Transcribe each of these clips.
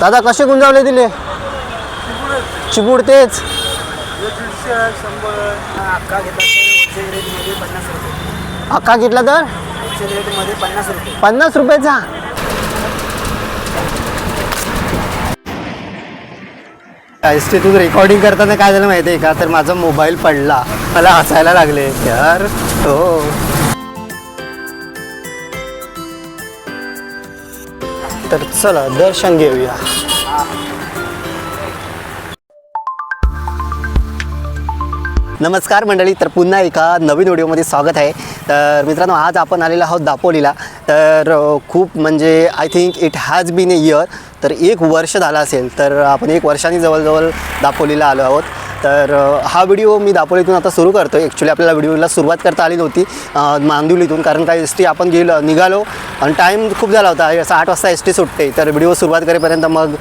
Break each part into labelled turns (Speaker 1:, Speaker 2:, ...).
Speaker 1: दादा कसे गुंजावले दिले? चिपूड तेच.
Speaker 2: अक्का घेतला तर पन्नास
Speaker 1: अख्खा घेतला तर?
Speaker 2: पन्नास
Speaker 1: रुपयाचा. एस टीतून रेकॉर्डिंग करताना काय झालं माहिती आहे का? तर माझा मोबाईल पडला. मला हसायला लागले. यार हो. तर चला दर्शन घेऊया. नमस्कार मंडळी तर पुन्हा एका नवीन व्हिडिओमध्ये स्वागत आहे. तर मित्रांनो आज आपण आलेलो आहोत दापोलीला. तर खूप म्हणजे I think it has been a year तर एक वर्ष झालं असेल तर आपण एक वर्षाने जवळजवळ दापोलीला आलो आहोत. तर हा व्हिडिओ मी दापोलीतून आता सुरू करतो ॲक्च्युली आपल्याला व्हिडिओला सुरुवात करता आली नव्हती मांदिवलीतून. कारण काय एस टी आपण गेलो निघालो आणि टाईम खूप झाला होता. असं आठ वाजता एस टी सुटते. तर व्हिडिओ सुरुवात करेपर्यंत मग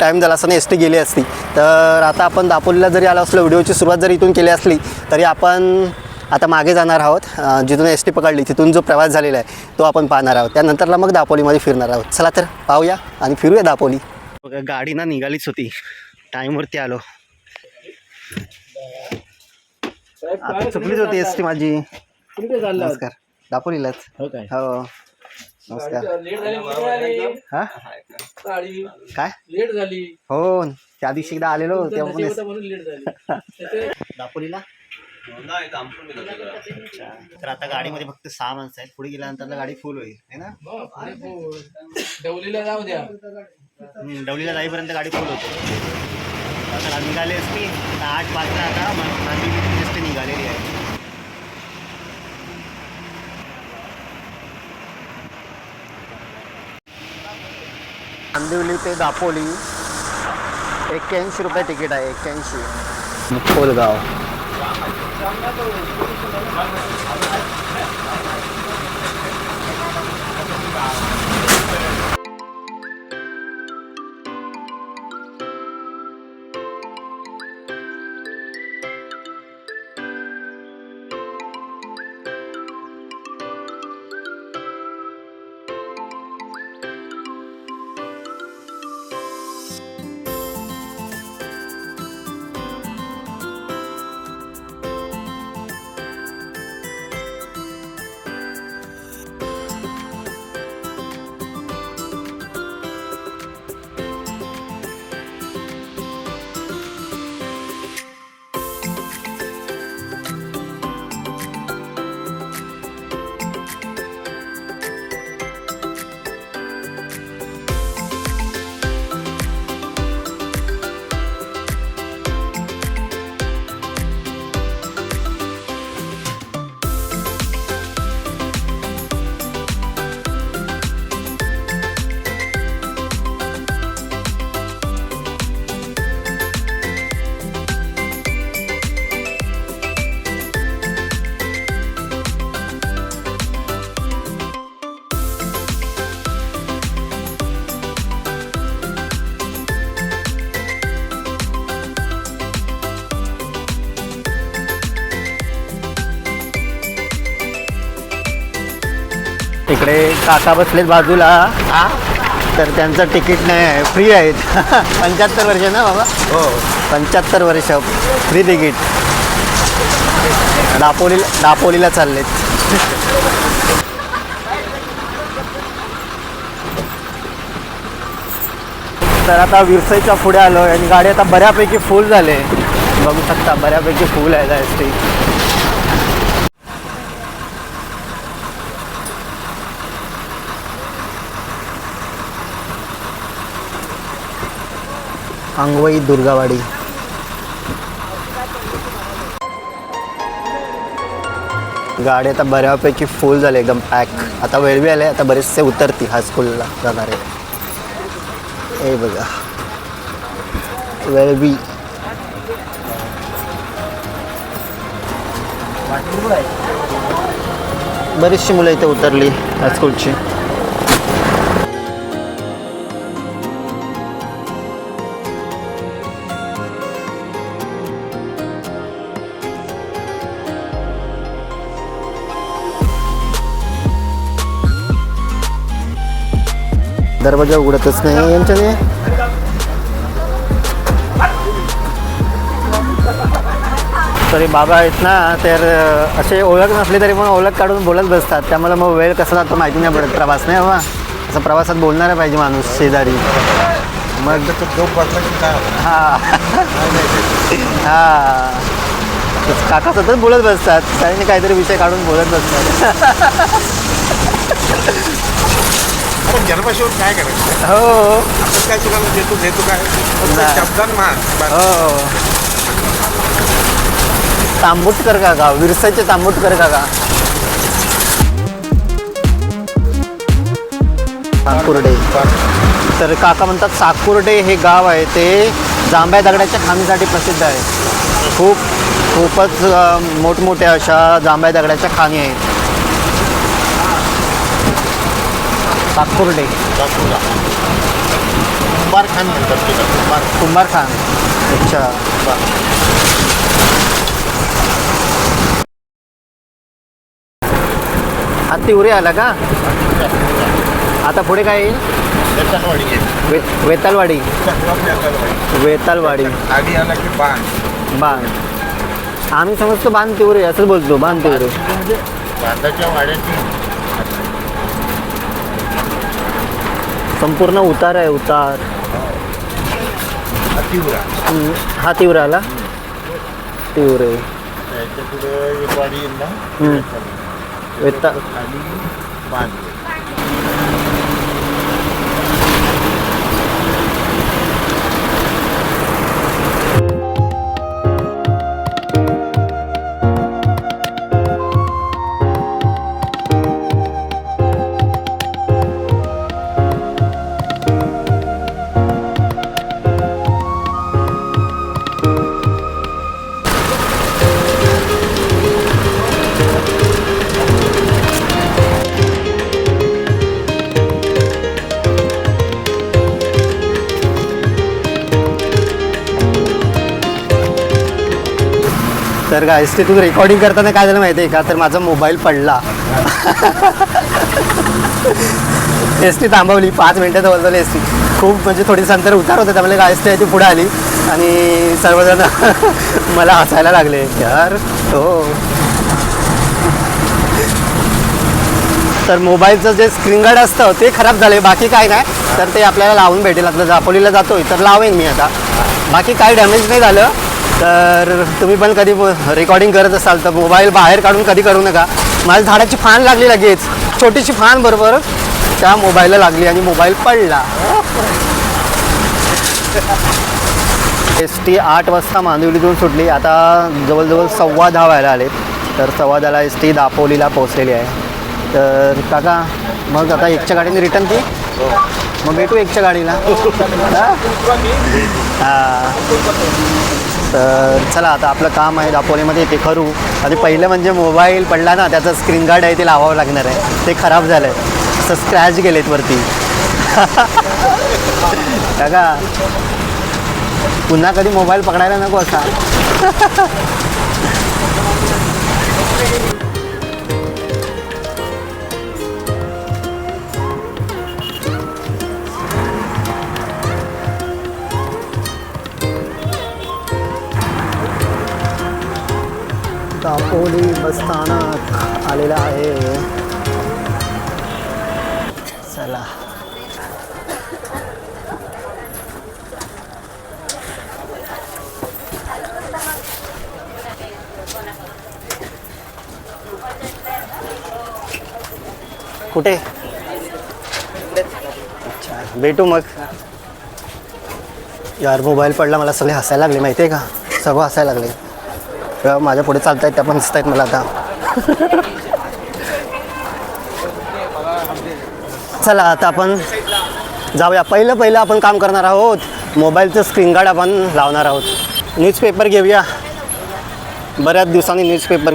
Speaker 1: टाईम झाला असताना एस टी गेली असती. तर आता आपण दापोलीला जरी आलो असलो व्हिडिओची सुरुवात जरी इथून केली असली तरी आपण आता मागे जाणार आहोत. जिथून एस टी पकडली तिथून जो प्रवास झालेला आहे तो आपण पाहणार आहोत. त्यानंतरला मग दापोलीमध्ये फिरणार आहोत. चला तर पाहूया आणि फिरूया दापोली. गाडी ना निघालीच होती. टाईमवरती आलो. आता चुकलीच होती एस टी माझी. नमस्कार. दापोलीलाच.
Speaker 2: हो काय?
Speaker 1: हो. नमस्कार. हा? काय?
Speaker 3: लेट झाली.
Speaker 1: हो. त्या दिवशी एकदा आलेलो तेव्हा दापोलीला. तर आता गाडीमध्ये फक्त सहा माणसं आहेत. पुढे गेल्यानंतर गाडी फुल होईल. है ना?
Speaker 3: डवलीला जाऊ द्या.
Speaker 1: डवलीला जाईपर्यंत गाडी फुल होते. आता निघाली असती आता आठ वाजता आता निघालेली आहे मांदिवली ते दापोली। एक्क्याऐंशी रुपये तिकीट आहे एक्क्याऐंशी कोलगाव इकडे काका बसलेत बाजूला. तर त्यांचं तिकीट नाही आहे फ्री आहेत पंच्याहत्तर वर्ष ना बाबा? हो. पंच्याहत्तर वर्ष फ्री तिकीट. दापोलीला दापोलीला चाललेत. तर आता विरसईच्या पुढे आलो आणि गाडी आता बऱ्यापैकी फुल झाले. बघू शकता बऱ्यापैकी फुल आहे एस टी अंगवई दुर्गावाडी. गाडी आता बऱ्यापैकी फुल झाली एकदम पॅक आता वेळवी आले आता बरेचसे उतरतील हायस्कूलला जाणारे. हे बघा. वेळवी बरीचशी मुलं इथे उतरली हायस्कूलची दरवाजा उघडतच नाही यांच्याने. तरी बाबा आहेत ना तर असे ओळख नसली तरी पण ओळख काढून बोलत बसतात. त्यामुळे मग वेळ कसा जातो माहिती नाही पडत. प्रवास नाही बाबा असं प्रवासात बोलणारा पाहिजे माणूस शेजारी. मग हा. हा. काका सतत बोलत बसतात. काही ना काहीतरी विषय काढून बोलत बसतात.
Speaker 4: आपण जन्माशिवाय काय करायचं?
Speaker 1: हो.
Speaker 4: आपण काय देतो देतो काय? फक्त
Speaker 1: नाही.
Speaker 4: शब्दान मान बस.
Speaker 1: हो. तांबुटकर काका विरसाचे तांबुटकर काका साकुर्डे. तर काका म्हणतात साकुर्डे हे गाव आहे. ते जांभ्या दगडाच्या खाणीसाठी प्रसिद्ध आहे. खूप खूपच अ, मोठमोठ्या अशा जांभ्या दगडाच्या खाणी आहेत.
Speaker 4: बापूला. कुंभार खान म्हणतात तिला कुंभार.
Speaker 1: कुंभार खान. अच्छा. हा तिवरे आला का? आता पुढे काय येईल. वे वेतालवाडी. वेतालवाडी.
Speaker 4: आधी आला की बाण
Speaker 1: बाण आम्ही समजतो बाण तिवरे असंच बोलतो बाण तिवरे.
Speaker 4: म्हणजे बांधाच्या वाड्याची
Speaker 1: संपूर्ण उतार आहे उतार. हम्म, हा तिवरे आला? तिवरे
Speaker 4: त्याच्या पुढे एक वाडी येईल ना?
Speaker 1: हम्म. वेता
Speaker 4: खाली गायस
Speaker 1: तर काय तिथून रेकॉर्डिंग करताना काय झालं माहिती आहे का? तर माझा मोबाईल पडला. एस टी थांबवली. पाच मिनटात बसवली एस टी खूप म्हणजे थोडीसं अंतर उतार होतं त्यामुळे गायस एस टी आहे ती पुढे आली. आणि सर्वजण मला हसायला लागले. यार हो. तर मोबाईलचं जे स्क्रीन गार्ड असतं ते खराब झालं बाकी काय नाही. तर ते आपल्याला लावून भेटेल. आपलं दापोलीला जातोय तर लावेन मी आता. बाकी काय डॅमेज नाही झालं. तर तुम्ही पण कधी रेकॉर्डिंग करत असाल तर मोबाईल बाहेर काढून कधी करू नका. माझ्या झाडाची फान लागली लगेच. छोटीशी फान बरोबर त्या मोबाईलला लागली आणि मोबाईल पडला. एस टी आठ वाजता मांदिवलीतून सुटली. आता जवळजवळ सव्वा दहा व्हायला आले तर सव्वा दहाला एस टी दापोलीला पोहोचलेली आहे. तर काका मग आता एकच्या गाडीने रिटर्न ती मग भेटू एकच्या गाडीला. हा? तर चला आता आपलं काम आहे दापोलीमध्ये ते करू. आणि पहिलं म्हणजे मोबाईल पडला ना त्याचं स्क्रीन गार्ड आहे ते लावावं लागणार आहे. ते खराब झालं आहे असं स्क्रॅच गेलेत वरती. काका पुन्हा कधी मोबाईल पकडायला नको असा. बसस्थानक आहे. चला. कुठे? अच्छा भेटू मग. यार, मोबाईल पडला, मला सगळे हसायला लागले माहिती आहे का? सर्व हसायला लागले. माझ्या पुढे चालत आहेत त्या पण दिसत आहेत मला आता. चला आता आपण जाऊया. पहिलं पहिलं आपण काम करणार आहोत. मोबाईलचं स्क्रीन गार्ड आपण लावणार आहोत. न्यूजपेपर घेऊया. बऱ्याच दिवसांनी न्यूजपेपर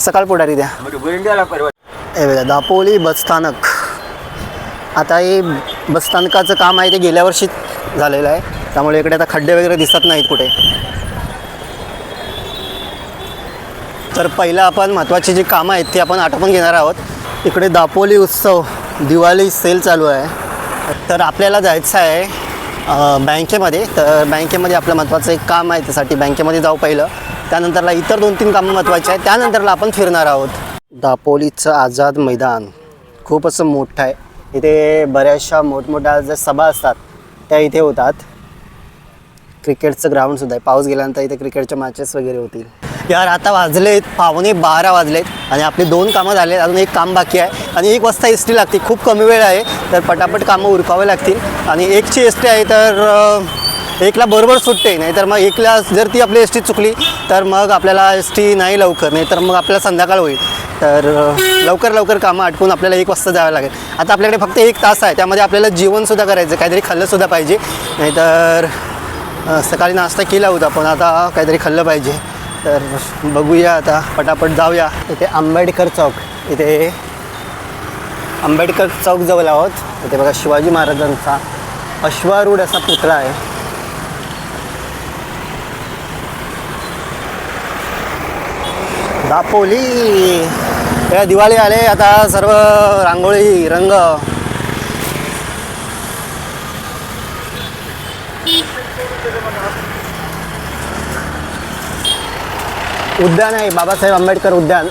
Speaker 1: सकाळ पुढारी द्या. ए बघा दापोली बसस्थानक आता हे बसस्थानकाचं काम आहे ते गेल्या वर्षी झालेलं आहे. त्यामुळे इकडे आता खड्डे वगैरे दिसत नाहीत कुठे. तर पहिलं आपण महत्त्वाची जी कामं आहेत ती आपण आटोपून घेणार आहोत. इकडे दापोली उत्सव दिवाळी सेल चालू आहे. तर आपल्याला जायचं आहे बँकेमध्ये. तर बँकेमध्ये आपलं महत्त्वाचं एक काम आहे त्यासाठी बँकेमध्ये जाऊ पहिलं. त्यानंतरला इतर दोन तीन कामं महत्त्वाची आहेत. त्यानंतरला आपण फिरणार आहोत. दापोलीचं आझाद मैदान खूप असं मोठं आहे. इथे बऱ्याचशा मोठमोठ्या ज्या सभा असतात त्या इथे होतात. क्रिकेटचं ग्राउंडसुद्धा आहे. पाऊस गेल्यानंतर इथे क्रिकेटच्या मॅचेस वगैरे होतील. यार आता वाजलेत पावणे बारा वाजलेत आणि आपले दोन कामं झाले अजून एक काम बाकी आहे. आणि एक वाजता एस टी लागते खूप कमी वेळ आहे तर पटापट कामं उरकावे लागतील. आणि एकची एस टी आहे तर एकला बरोबर सुटते नाही तर मग एकला जर ती आपली एस टी चुकली तर मग आपल्याला एस टी नाही लवकर नाही तर मग आपल्याला संध्याकाळ होईल. तर लवकर लवकर कामं आटपून आपल्याला एक वाजता जावं लागेल. आता आपल्याकडे फक्त एक तास आहे त्यामध्ये आपल्याला जेवणसुद्धा करायचं काहीतरी खाल्लंसुद्धा पाहिजे. नाहीतर सकाळी नाश्ता केला होता पण आता काहीतरी खाल्लं पाहिजे. तर बघूया आता पटापट जाऊया. इथे आंबेडकर चौक. इथे आंबेडकर चौक जवळ आहोत. इथे बघा शिवाजी महाराजांचा अश्वारूढ असा पुतळा आहे. दापोली. या दिवाळी आले आता सर्व रांगोळी रंग. उद्यान आहे. बाबासाहेब आंबेडकर उद्यान.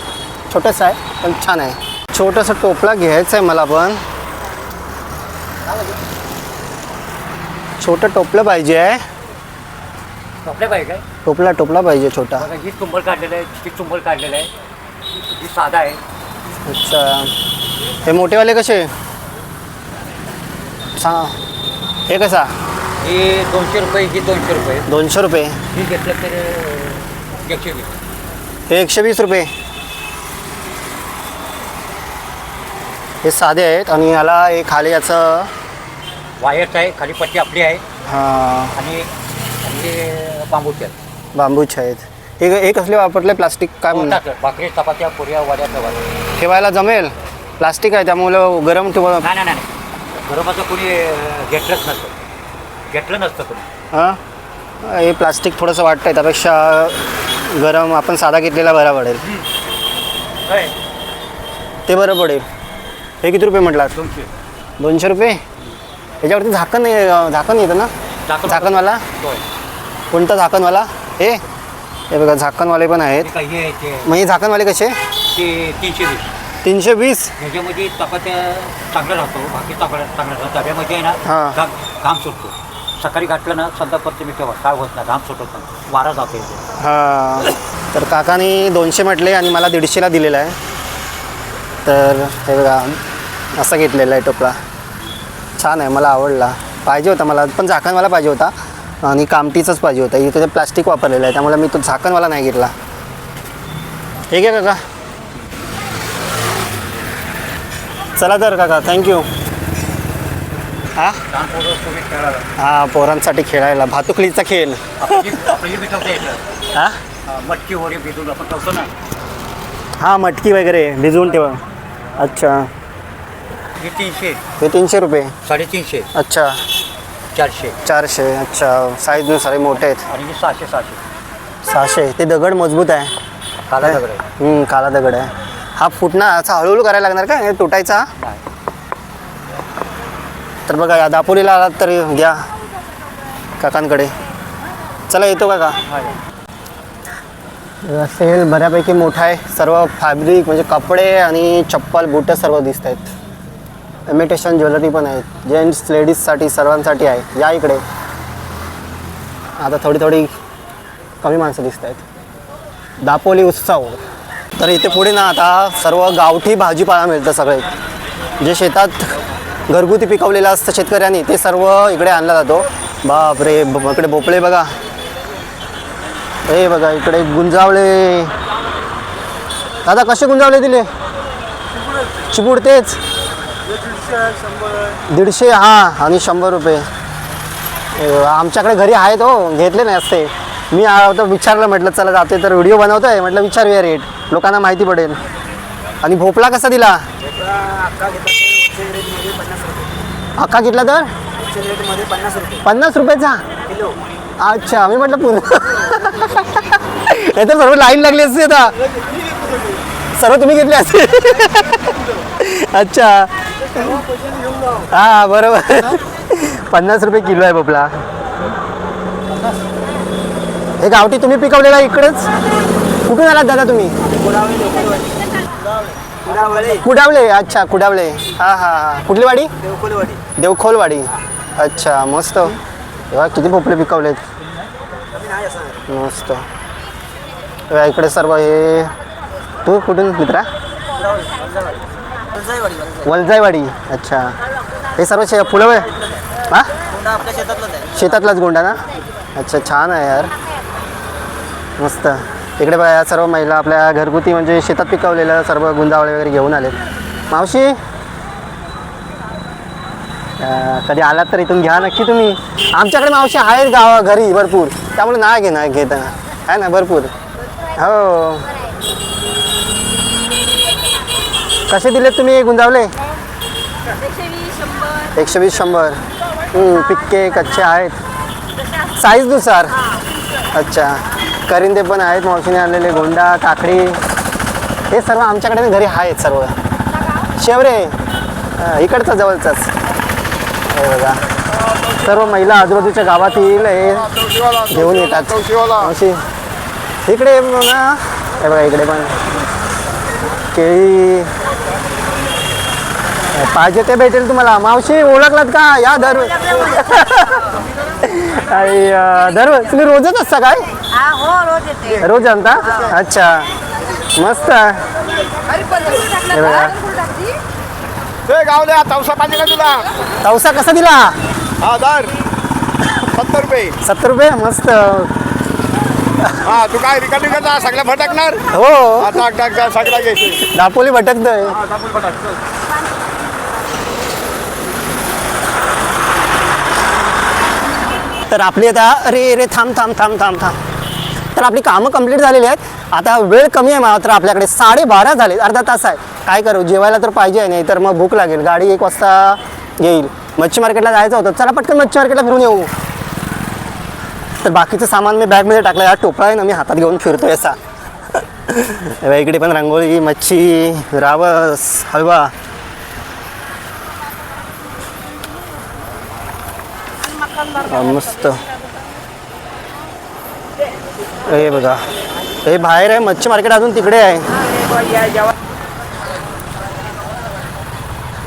Speaker 1: छोटंसं आहे पण छान आहे. छोटंसं टोपला घ्यायचं आहे मला पण. छोटं टोपलं पाहिजे आहे.
Speaker 5: कपडे पाहिजे काय?
Speaker 1: टोपला टोपला पाहिजे छोटा.
Speaker 5: बघा ही चुंबल काढलेलं आहे ती चुंबल काढलेलं आहे ही साधा आहे.
Speaker 1: अच्छा. हे मोठेवाले कसे? सांगा हे कसा?
Speaker 5: ही दोनशे रुपये ही दोनशे रुपये.
Speaker 1: दोनशे रुपये.
Speaker 5: ही घेतलं तर अं, एकशे वीस.
Speaker 1: हे एकशे वीस रुपये. हे साधे आहेत आणि याला हे खाली याचं
Speaker 5: वायर्स आहे खाली पट्टी आपली आहे.
Speaker 1: हां.
Speaker 5: आणि आणि बांबूचे आहेत.
Speaker 1: बांबूचे आहेत. हे हे कसले वापरले? प्लास्टिक काय म्हणतात.
Speaker 5: भाकरी चपात्या पुऱ्या वड्या चपात्या
Speaker 1: ठेवायला जमेल. प्लास्टिक आहे त्यामुळं गरम ठेवा
Speaker 5: नाही नाही नाही गरमाचं कोणी अं, घेतलंच नसतं. घेतलं नसतं कोणी.
Speaker 1: हां? हे प्लास्टिक थोडंसं वाटतं आहे त्यापेक्षा गरम आपण साधा घेतलेला बरा पडेल. ते बरं पडेल. हे किती रुपये म्हटलात?
Speaker 5: दोनशे.
Speaker 1: दोनशे रुपये? याच्यावरती झाकण नाही झाकण येतं ना?
Speaker 5: झाकण-
Speaker 1: झाकणवाला? कोणतं झाकणवाला? हे? हे बघा झाकणवाले पण आहेत. मग हे झाकणवाले कसे?
Speaker 5: तीनशे वीस.
Speaker 1: तीनशे वीस?
Speaker 5: ह्याच्यामध्ये चपात्या चांगला राहतो. बाकी चांगला चांगला राहतो. डब्यामध्ये आहे
Speaker 1: हां.
Speaker 5: ना घाम सुटतो. सकाळी घातलं ना संध्यापर्यंत मी ठेवा काय होत नाही घाम सुटत नाही. वारा जातो इथे
Speaker 1: हां. तर काकाने दोनशे म्हटले आणि मला दीडशेला दिलेला आहे. तर हे बघा असा घेतलेला आहे टोपला. छान आहे मला आवडला. पाहिजे होता मला पण झाकणवाला पाहिजे होता. आणि कामटीचंच पाहिजे होता. इथे ते प्लास्टिक वापरलेलं आहे त्यामुळे मी तो झाकणवाला नाही घेतला. हे घ्या काका. चला तर काका थँक्यू हां? हां पोरांसाठी खेळायला. भातुकलीचा खेळ. हां?
Speaker 5: मटकी वगैरे भिजून आपण ठेवतो ना
Speaker 1: हां मटकी वगैरे भिजवून ठेवा. अच्छा.
Speaker 5: हे तीनशे
Speaker 1: हे तीनशे रुपये.
Speaker 5: साडेतीनशे.
Speaker 1: अच्छा.
Speaker 5: चारशे.
Speaker 1: चारशे अच्छा. साईजनुसार हे मोठे आहेत.
Speaker 5: आणि हे सहाशे सहाशे.
Speaker 1: सहाशे. ते दगड मजबूत आहे.
Speaker 5: काला दगड आहे.
Speaker 1: हम्म, काला दगड आहे. हा फुटणार असा हळूहळू करायला लागणार का? हे तुटायचा?
Speaker 5: नाही.
Speaker 1: तर बघा या दापोलीला आलात तर घ्या काकांकडे. चला येतो काका. सेल बऱ्यापैकी मोठा आहे. सर्व फॅब्रिक म्हणजे कपडे आणि चप्पल बुटं सर्व दिसत आहेत. इमिटेशन ज्वेलरी पण आहेत. जेंट्स लेडीजसाठी सर्वांसाठी आहे. या इकडे. आता थोडी थोडी कमी माणसं दिसत आहेत. दापोली उत्सव. तर इथे पुढे ना आता सर्व गावठी भाजीपाला मिळतं सगळे. जे शेतात घरगुती पिकवलेलं असतं शेतकऱ्यांनी ते सर्व इकडे आणला जातो. बाप रे इकडे भोपळे बघा. हे बघा इकडे गुंजावळे. दादा कसे गुंजावले दिले? चिपूड तेच.
Speaker 2: दीडशे
Speaker 1: हां आणि शंभर रुपये. आमच्याकडे घरी आहेत हो घेतले नाही असते. मी आता विचारलं म्हटलं चला जाते तर व्हिडिओ बनवतोय म्हटलं विचारूया रेट लोकांना माहिती पडेल. आणि भोपळा कसा दिला?
Speaker 2: होलसेल रेटमध्ये पन्नास रुपये.
Speaker 1: अख्खा घेतला तर?
Speaker 2: होलसेल रेटमध्ये पन्नास रुपये.
Speaker 1: पन्नास रुपयाचा?
Speaker 2: किलो
Speaker 1: अच्छा मी म्हटलं नाही तर सर्व लाईन लागली असते आता. सर्व तुम्ही घेतले असते. अच्छा. हा बरोबर. पन्नास रुपये किलो आहे भोपळा हे गावठी तुम्ही पिकवलेला इकडेच? कुठून आलात दादा तुम्ही?
Speaker 2: कुडावळे.
Speaker 1: कुडावले अच्छा कुडावले हा हा हा. कुठली वाडी? देवखोलवाडी. अच्छा मस्त. तेव्हा किती भोपळे पिकवलेत. मस्त. इकडे सर्व हे. तू कुठून मित्रा? वलजाईवाडी अच्छा. हे सर्व शे फुलं हा?
Speaker 2: शेतातलाच
Speaker 1: गोंडा ना? अच्छा छान आहे यार. मस्त. इकडे बघा या सर्व महिला आपल्या घरगुती म्हणजे शेतात पिकवलेलं सर्व गुंजावळे वगैरे घेऊन आले मावशी? कधी आलात तर इथून घ्या नक्की तुम्ही. आमच्याकडे मावशी आहेत गावा घरी भरपूर. त्यामुळे नाही घेणार घेत आहे ना भरपूर. हो. कसे दिलेत तुम्ही गुंजावले? एकशे वीस शंभर. पिक्के कच्चे आहेत. साईजनुसार अच्छा. करिंदे पण आहेत मावशीने आणलेले गोंडा काकडी. हे सर्व आमच्याकडे घरी आहेत सर्व. शेवरे इकडचं जवळचंच. हे बघा. सर्व महिला आजूबाजूच्या गावातील हे घेऊन येतात. मावशी इकडे बघा हे. बघा इकडे पण. केळी. पाहिजे ते भेटेल तुम्हाला. मावशी ओळखलात का? या दर अरे अं, दर तुम्ही रोजच असता काय?
Speaker 6: हा हो रोज येते.
Speaker 1: रोज आणता? अच्छा. मस्त हे बघा.
Speaker 4: ते गावल्या तवसा पाहिजे का तुला?
Speaker 1: तवसा कसा दिला?
Speaker 4: हा दर सत्तर रुपये.
Speaker 1: सत्तर रुपये? मस्त.
Speaker 4: हा तू काय रिकामी करता सगळ्या भटकणार?
Speaker 1: हो.
Speaker 4: हा टाक टाक टाक सगळ्या घ्यायचे
Speaker 1: दापोली भटकतोय. तर आपली आता अरे रे थांब थांब थांब थांब थांब. तर आपली कामं कंप्लीट झालेली आहेत. आता वेळ कमी आहे मात्र आपल्याकडे. साडेबारा झाले. अर्धा तास आहे. काय करू? जेवायला तर पाहिजे नाही तर मग भूक लागेल. गाडी एक वाजता येईल. मच्छी मार्केटला जायचं होतं. चला पटकन मच्छी मार्केटला फिरून येऊ. तर बाकीचं सामान मी बॅगमध्ये टाकलं. या टोपळा आहे ना मी हातात घेऊन फिरतोय असा. इकडे पण रांगोळी मच्छी रावस हलवा. मस्त. हे बघा. हे बाहेर आहे मच्छी मार्केट अजून तिकडे आहे.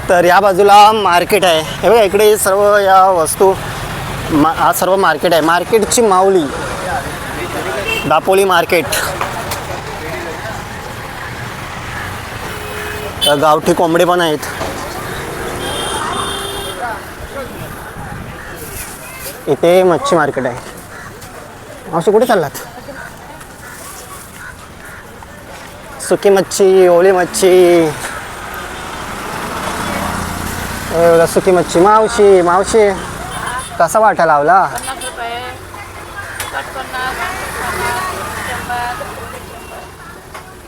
Speaker 1: तर या बाजूला मार्केट आहे. हे बघा इकडे सर्व या वस्तू मा हा सर्व मार्केट आहे. मार्केटची माऊली. दापोली मार्केट. गावठी कोंबडे पण आहेत. इथे मच्छी मार्केट आहे. असं कुठे चाललात? सुकी मच्छी ओली मच्छी सुकी मच्छी मावशी मावशी कसा वाटा लावला?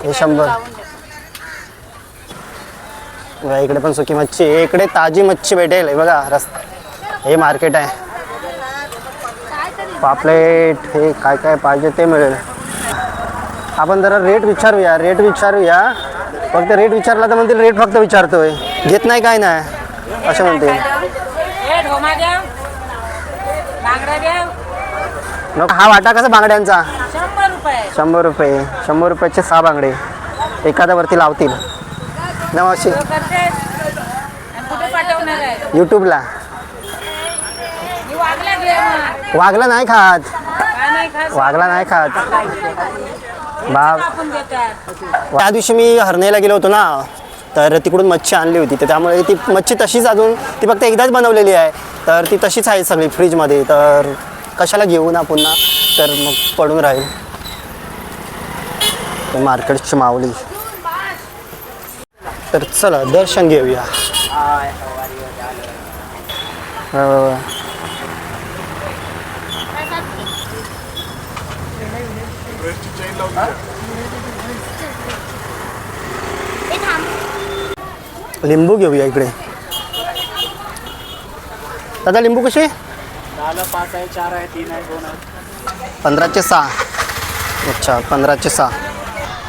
Speaker 1: हे शंभर. इकडे पण सुकी मच्छी. इकडे ताजी मच्छी भेटेल. हे बघा रस्ता. हे मार्केट आहे. पापलेट हे काय काय पाहिजे ते मिळेल. आपण जरा रेट विचारूया रेट विचारूया. फक्त रेट विचारला तर म्हणतील रेट फक्त विचारतोय. घेत नाही काय नाही. असं म्हणते हा वाटा कसा बांगड्यांचा?
Speaker 6: शंभर रुपये.
Speaker 1: शंभर रुपये. शंभर रुपयाचे सहा बांगडे. एखाद्यावरती लावतील. यूट्यूबला
Speaker 6: मी वागला
Speaker 1: नाही खात. वाघला नाही खात? बाप
Speaker 6: आपण देतात.
Speaker 1: त्या दिवशी मी हरनेला गेलो होतो ना तर तिकडून मच्छी आणली होती. तर त्यामुळे ती मच्छी तशीच अजून ती फक्त एकदाच बनवलेली आहे. तर ती तशीच आहे सगळी फ्रीजमध्ये. तर कशाला घेऊ ना पुन्हा तर मग पडून राहील. तर मार्केटची माऊली. तर चला दर्शन घेऊया. हो. लिंबू घेऊया इकडे. दादा लिंबू कसे?
Speaker 2: पाच आहे चार आहे तीन आहे दोन आहे.
Speaker 1: पंधराचे सहा. अच्छा पंधराचे सहा.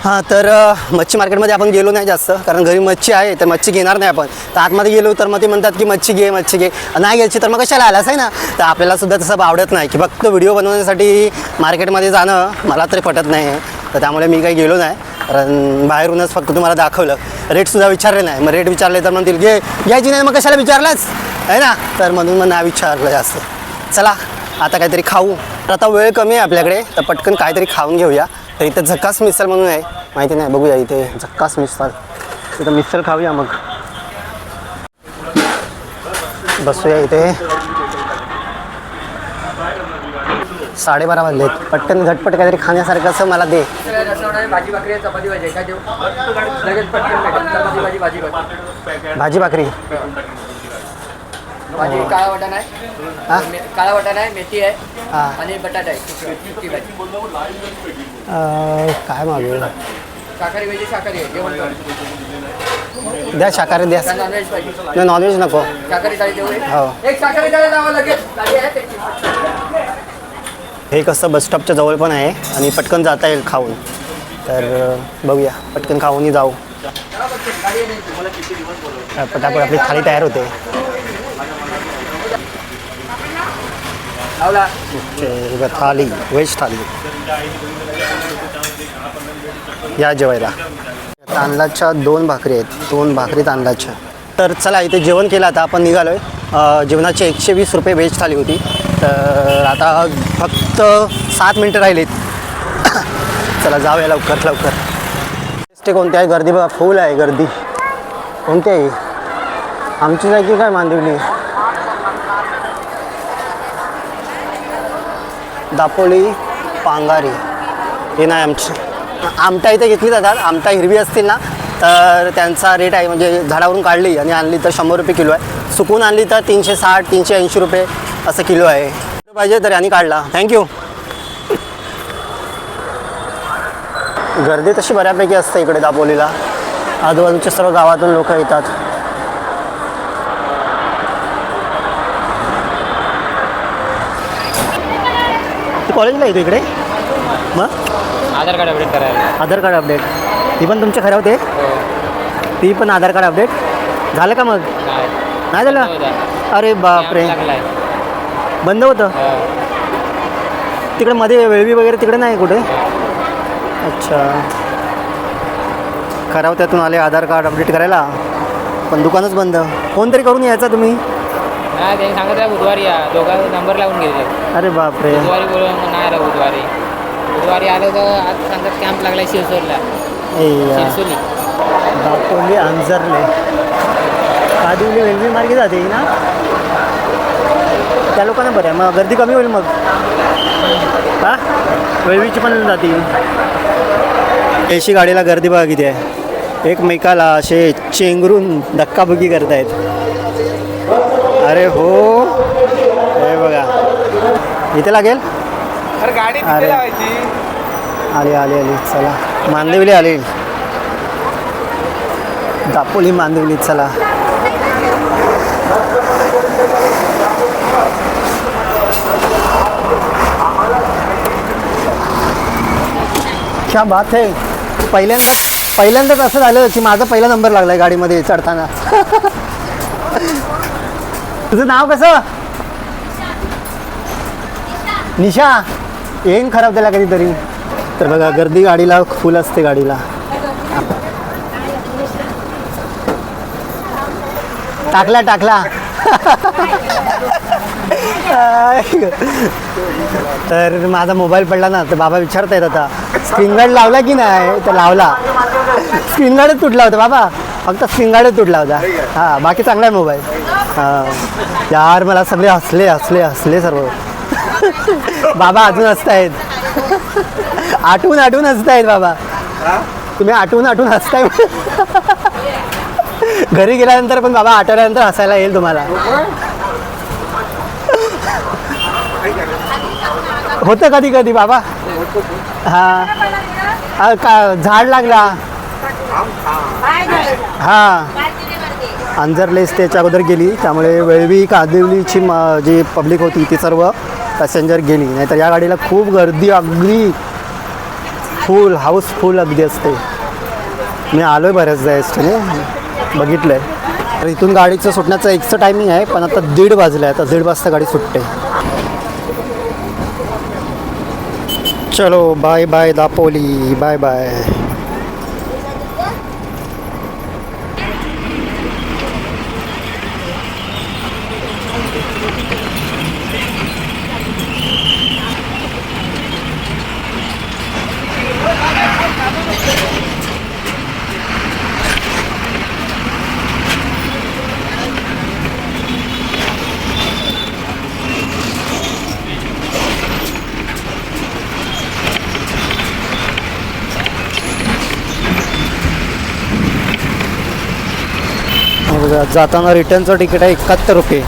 Speaker 1: हां तर मच्छी मार्केटमध्ये आपण गेलो नाही जास्त कारण घरी मच्छी आहे तर मच्छी घेणार नाही आपण. तर आतमध्ये गेलो तर मग ते म्हणतात की मच्छी घे मच्छी घे. नाही घ्यायची तर मग कशाला आलास आहे ना? तर आपल्याला सुद्धा तसं आवडत नाही की फक्त व्हिडिओ बनवण्यासाठी मार्केटमध्ये जाणं मला तरी पटत नाही. आहे तर त्यामुळे मी काही गेलो नाही. कारण बाहेरूनच फक्त तुम्हाला दाखवलं. रेटसुद्धा विचारले नाही. मग रेट विचारले तर म्हणतील घे घ्यायची नाही मग कशाला विचारलंच आहे ना? तर म्हणून मग नाही विचारलं जास्त. चला आता काहीतरी खाऊ. तर आता वेळ कमी आहे आपल्याकडे. तर पटकन काहीतरी खाऊन घेऊया. तर इथं झक्कास मिसळ म्हणून आहे. माहिती नाही बघूया इथे झक्कास मिसळ. इथं मिसळ खाऊया मग. बसूया इथे. साडेबारा वाजलेत. पटकन झटपट काहीतरी खाण्यासारखं असं मला दे.
Speaker 2: भाजी भाकरी. भाजी काळा वाटाणा
Speaker 1: हा?
Speaker 2: आहे मे- काळा वाटाणा आहे मेथी आहे
Speaker 1: हां.
Speaker 2: आणि बटाटा आहे सुकी भाजी?
Speaker 1: अं, काय मागू?
Speaker 2: शाकाहारी भाजी शाकाहारी आहे जेवण
Speaker 1: द्या शाकाहारी द्या.
Speaker 2: नॉनव्हेज पाहिजे.
Speaker 1: नाही नॉनव्हेज नको.
Speaker 2: शाकाहारी थाळी देऊ
Speaker 1: हो.
Speaker 2: एक शाकाहारी थाळी लावा लगेच. गाडी आहे त्याची.
Speaker 1: हे कसं बस स्टॉपच्या जवळ पण आहे आणि पटकन जाता येईल खाऊन. तर अं, बघूया. पटकन खाऊनही जाऊ. पटापट आपली थाळी तयार होते
Speaker 2: लावला
Speaker 1: ओके, हे बघ, थाली व्हेज थाली या जेवायला तांदळाच्या दोन भाकरी आहेत. दोन भाकरी तांदळाच्या. तर चला इथे जेवण केलं आता आपण निघालो आहे जेवणाचे एकशे वीस रुपये व्हेज थाली होती. तर आता फक्त सात मिनटं राहिलीत. चला जाऊया लवकर लवकर. ते कोणती आहे? गर्दी बघा फुल आहे गर्दी. कोणती आहे? आमची जायची काय मांदिवली? दापोली पांगारी हे नाही आमची. आमटा इथे घेतली जातात. आमटा हिरवी असतील ना तर त्यांचा रेट आहे. म्हणजे झाडावरून काढली आणि आणली तर शंभर रुपये किलो आहे. सुकून आणली तर तीनशे साठ तीनशे ऐंशी रुपये असं किलो आहे. पाहिजे तर आणि काढला. थँक्यू गर्दी तशी बऱ्यापैकी असते इकडे दापोलीला. आजूबाजूच्या सर्व गावातून लोक येतात. कॉलेजला येतो इकडे? मग?
Speaker 2: आधार कार्ड अपडेट करायला.
Speaker 1: आधार कार्ड अपडेट ती पण तुमच्या खऱ्या होते? ती पण आधार कार्ड अपडेट झालं का मग? नाही. झालं? अरे बापरे. बंद होतं? तिकडे मध्ये वेळवी वगैरे तिकडे नाही कुठे? अच्छा. खरावत्यातून आले आधार कार्ड अपडेट करायला. पण दुकानच बंद. फोन तरी करून यायचा तुम्ही?
Speaker 7: नाही त्यांनी सांगितलं बुधवारी या. दोघा नंबर लावून गेले
Speaker 1: अरे बापरे.
Speaker 7: बुधवारी बोलून नाही रे बुधवारी. बुधवारी आलो तर आज सांगत कॅम्प लागला शिरसोरला.
Speaker 1: ए यार.
Speaker 7: शिरसोली
Speaker 1: दापोली अंजरले. कादिवली रेल्वे मार्गे जाते ना? त्या लोकांना बरं आहे. मग गर्दी कमी होईल मग. हा? वेळवीची पण जातील एशी गाडीला गर्दी बघा किती आहे. एकमेकाला असे चेंगरून धक्काबुक्की करतायत. अरे हो. हे बघा. इथे लागेल?
Speaker 2: गाडी
Speaker 1: अरे. आली आली आली. चला. मांदेवली आली. दापोली मांदेवली चला. क्या बात आहे पहिल्यांदा पहिल्यांदाच असं झालं की माझा पहिला नंबर लागलाय गाडीमध्ये चढताना. तुझं नाव कसं? निशा. येईन खराब त्याला कधीतरी. तर बघा गर्दी गाडीला फुल असते गाडीला. टाकला टाकला. तर माझा मोबाईल पडला ना तर बाबा विचारतायत आता. स्क्रीन गार्ड लावला की नाही? तर लावला. स्क्रीन गार्डच तुटला होता बाबा. फक्त स्क्रीन गार्डच तुटला होता. हां बाकी चांगला आहे मोबाईल यार मला सगळे हसले हसले हसले सर्व. बाबा अजून हसतायत. आठवून आठवून हसतायत बाबा. तुम्ही आठवून आठवून हसताय घरी गेल्यानंतर पण बाबा आठवल्यानंतर हसायला येईल तुम्हाला. होतं कधी कधी बाबा? हा. का झाड लागला. हा. अंजरलेस त्याच्या अगोदर गेली. त्यामुळे वेळवी कादिवलीची म- जी पब्लिक होती ती सर्व पॅसेंजर गेली. नाहीतर या गाडीला खूप गर्दी अगदी फुल हाऊसफुल अगदी असते. मी आलो आहे बऱ्याचदा एस टीने बघितलं आहे तर इथून गाडीचं सुटण्याचं एकचं टायमिंग आहे पण आता दीड वाजलं आहे आता दीड वाजता गाडी सुटते. चलो bye bye Dapoli. Bye bye हे बघा, जाताना रिटर्नचं तिकीट आहे एकाहत्तर रुपये.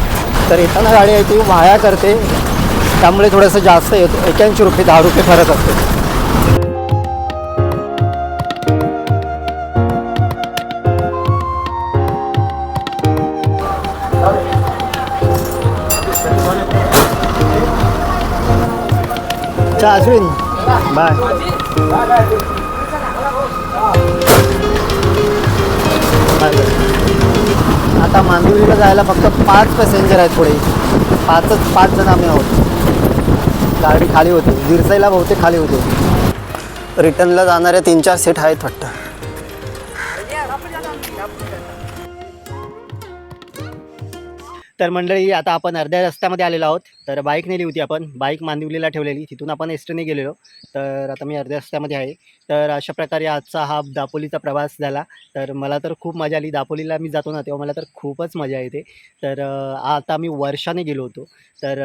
Speaker 1: तर येताना गाडी आहे ती वाया करते. त्यामुळे थोडंसं जास्त येतो एक्याऐंशी रुपये दहा रुपये फरक असतो. चा बाय बाय. आता मांदिवलीला जायला फक्त पाच पॅसेंजर आहेत पुढे. पाचच पाच जण आम्ही आहोत. गाडी खाली होती. दिरसाईला बहुतेक खाली होते. रिटर्नला जाणाऱ्या तीन चार सीट आहेत वाटतं. तर मंडळी आता आपण अर्ध्या रस्त्यामध्ये आलेलो आहोत. तर बाईक नेली होती आपण. बाईक मांदिवलीला ठेवलेली. तिथून आपण एसटीने गेलेलो. तर आता मी अर्ध्या रस्त्यामध्ये आहे. तर अशा प्रकारे आजचा हा दापोलीचा प्रवास झाला. तर मला तर खूप मजा आली. दापोलीला मी जातो ना तेव्हा मला तर खूपच मजा येते. तर आता मी वर्षाने गेलो होतो. तर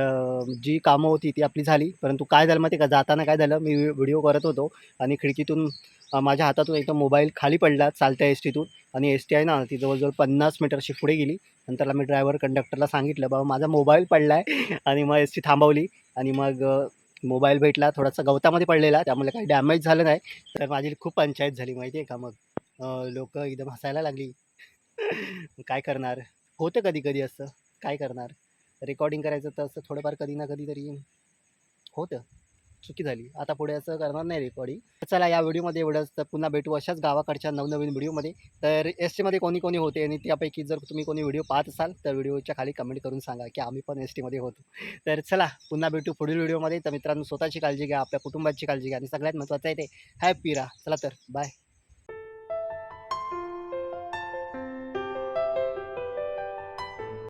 Speaker 1: जी कामं होती ती आपली झाली. परंतु काय झालं माहिती का? जाताना काय झालं? मी व्हिडिओ करत होतो आणि खिडकीतून माझ्या हातातून एकदम मोबाईल खाली पडला चालत्या एस टीतून आणि एस टी आहे ना ती जवळजवळ पन्नास मीटरशी पुढे गेली. नंतरला मी ड्रायव्हर कंडक्टरला सांगितलं बाबा माझा मोबाईल पडला आहे आणि मग एस टी थांबवली. आणि मग मोबाईल भेटला थोडासा गवतामध्ये पडलेला. त्यामुळे काही डॅमेज झालं नाही. तर माझी खूप पंचायत झाली माहिती आहे का? मग लोक एकदम हसायला लागली. काय करणार? होतं कधी कधी असं. काय करणार? रेकॉर्डिंग करायचं तर असं थोडंफार कधी ना कधी तरी होतं. चुकी झाली. आता पुढे असं करणार नाही रेकॉर्डिंग चला या व्हिडिओमध्ये एवढंच. तर पुन्हा भेटू अशाच गावाकडच्या नवनवीन व्हिडिओमध्ये. तर एस टीमध्ये कोणी कोणी होते आणि त्यापैकी जर तुम्ही कोणी व्हिडिओ पाहत असाल तर व्हिडिओच्या खाली कमेंट करून सांगा की आम्ही पण एस टीमध्ये होतो. तर चला पुन्हा भेटू पुढील व्हिडिओमध्ये. तर मित्रांनो स्वतःची काळजी घ्या आपल्या कुटुंबाची काळजी घ्या आणि सगळ्यात महत्त्वाचं आहे ते हॅपी राहा. चला तर बाय